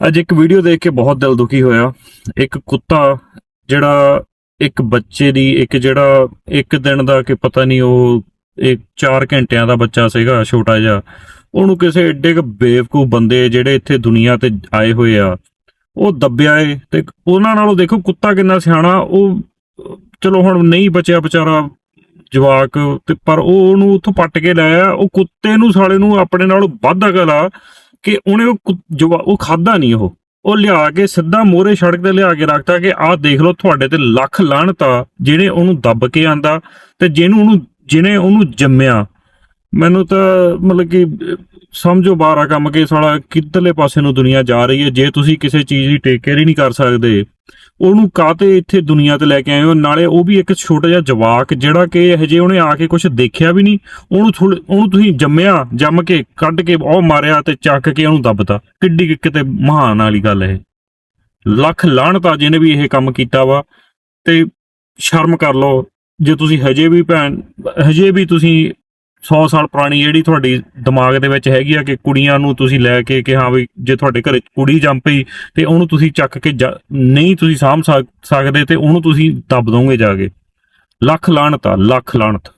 ਅੱਜ ਇੱਕ ਵੀਡੀਓ ਦੇਖ ਕੇ ਬਹੁਤ ਦਿਲ ਦੁਖੀ ਹੋਇਆ। ਇੱਕ ਕੁੱਤਾ ਜਿਹੜਾ ਇੱਕ ਬੱਚੇ ਦੀ, ਇੱਕ ਜਿਹੜਾ ਇੱਕ ਦਿਨ ਦਾ ਕਿ ਪਤਾ ਨਹੀਂ ਉਹ ਇੱਕ 4 ਘੰਟਿਆਂ ਦਾ ਬੱਚਾ ਸੀਗਾ, ਛੋਟਾ ਜਿਹਾ। ਉਹਨੂੰ ਕਿਸੇ ਏਡੇ ਕੁ ਬੇਵਕੂਫ ਬੰਦੇ ਜਿਹੜੇ ਇੱਥੇ ਦੁਨੀਆ ਤੇ ਆਏ ਹੋਏ ਆ, ਉਹ ਦੱਬਿਆ ਏ ਤੇ ਉਹਨਾਂ ਨਾਲੋਂ ਦੇਖੋ ਕੁੱਤਾ ਕਿੰਨਾ ਸਿਆਣਾ। ਉਹ, ਚਲੋ ਹੁਣ ਨਹੀਂ ਬਚਿਆ ਵਿਚਾਰਾ ਜਵਾਕ ਤੇ ਪਰ ਉਹ ਉਹਨੂੰ ਉੱਥੋਂ ਪੱਟ ਕੇ ਲਾਇਆ ਉਹ ਕੁੱਤੇ ਨੂੰ, ਸਾਲੇ ਨੂੰ ਆਪਣੇ ਨਾਲੋਂ ਵੱਧ ਅਗਲਾ ਕਿ ਉਹਨੇ ਉਹ ਕੁ- ਜਵਾ- ਉਹ ਖਾਦਾ ਨਹੀਂ ਉਹ। ਉਹ ਲਿਆ ਕੇ ਸਿੱਧਾ ਮੋਹਰੇ ਸੜਕ ਤੇ ਲਿਆ ਕੇ ਰੱਖਤਾ ਕਿ ਆਹ ਦੇਖ ਲਓ ਤੁਹਾਡੇ ਤੇ ਲੱਖ ਲਾਹਣਤ ਆ, ਜਿਹਨੇ ਉਹਨੂੰ ਦੱਬ ਕੇ ਆਂਦਾ ਤੇ ਜਿਹਨੂੰ ਉਹਨੂੰ ਜਿਹਨੇ ਉਹਨੂੰ ਜੰਮਿਆ। ਮੈਨੂੰ ਤਾਂ ਮਤਲਬ ਕਿ ਸਮਝੋ ਬਾਹਰ ਆ ਕੰਮ ਕਿ ਸਾਲਾ ਕਿੱਧਰਲੇ ਪਾਸੇ ਨੂੰ ਦੁਨੀਆ ਜਾ ਰਹੀ ਹੈ, ਜੇ ਤੁਸੀਂ ਕਿਸੇ ਚੀਜ਼ ਦੀ ਟੇਕ ਕੇਅਰ ਹੀ ਨਹੀਂ ਕਰ ਸਕਦੇ, ਉਹਨੂੰ ਕਾਤੇ ਇੱਥੇ ਦੁਨੀਆ ਤੇ ਲੈ ਕੇ ਆਏ ਹੋ? ਨਾਲੇ ਉਹ ਵੀ ਇੱਕ ਛੋਟਾ ਜਿਹਾ ਜਵਾਕ, ਜਿਹੜਾ ਕਿ ਹਜੇ ਉਹਨੇ ਆ ਕੇ ਕੁਝ ਦੇਖਿਆ ਵੀ ਨਹੀਂ, ਉਹਨੂੰ ਥੋੜ੍ਹੇ- ਉਹਨੂੰ ਤੁਸੀਂ ਜੰਮਿਆ, ਜੰਮ ਕੇ, ਕੱਢ ਕੇ ਉਹ ਮਾਰਿਆ ਤੇ ਚੱਕ ਕੇ ਉਹਨੂੰ ਦੱਬਤਾ। ਕਿੱਡੀ ਕੁ ਕਿਤੇ ਮਹਾਨ ਵਾਲੀ ਗੱਲ ਇਹ ਲੱਖ ਲਾਹਣਤ ਆ ਜਿਹਨੇ ਵੀ ਇਹ ਕੰਮ ਕੀਤਾ ਵਾ, ਤੇ ਸ਼ਰਮ ਕਰ ਲਓ। ਜੇ ਤੁਸੀਂ ਹਜੇ ਵੀ ਭੈਣ, ਹਜੇ ਵੀ ਤੁਸੀਂ 100 ਸਾਲ ਪੁਰਾਣੀ ਜਿਹੜੀ ਤੁਹਾਡੀ ਦਿਮਾਗ ਦੇ ਵਿੱਚ ਹੈਗੀ ਆ ਕਿ ਕੁੜੀਆਂ ਨੂੰ ਤੁਸੀਂ ਲੈ ਕੇ ਕਿ ਹਾਂ ਵੀ ਜੇ ਤੁਹਾਡੇ ਘਰੇ ਕੁੜੀ ਜੰਮ ਪਈ ਤੇ ਉਹਨੂੰ ਤੁਸੀਂ ਚੱਕ ਕੇ ਜਾ- ਨਹੀਂ ਤੁਸੀਂ ਸਾਂਭ ਸਕ- ਸਕਦੇ ਤੇ ਉਹਨੂੰ ਤੁਸੀਂ ਦੱਬ ਦੋਗੇ ਜਾ ਕੇ। ਲੱਖ ਲਾਹਣਤ ਆ, ਲੱਖ ਲਾਹਣਤ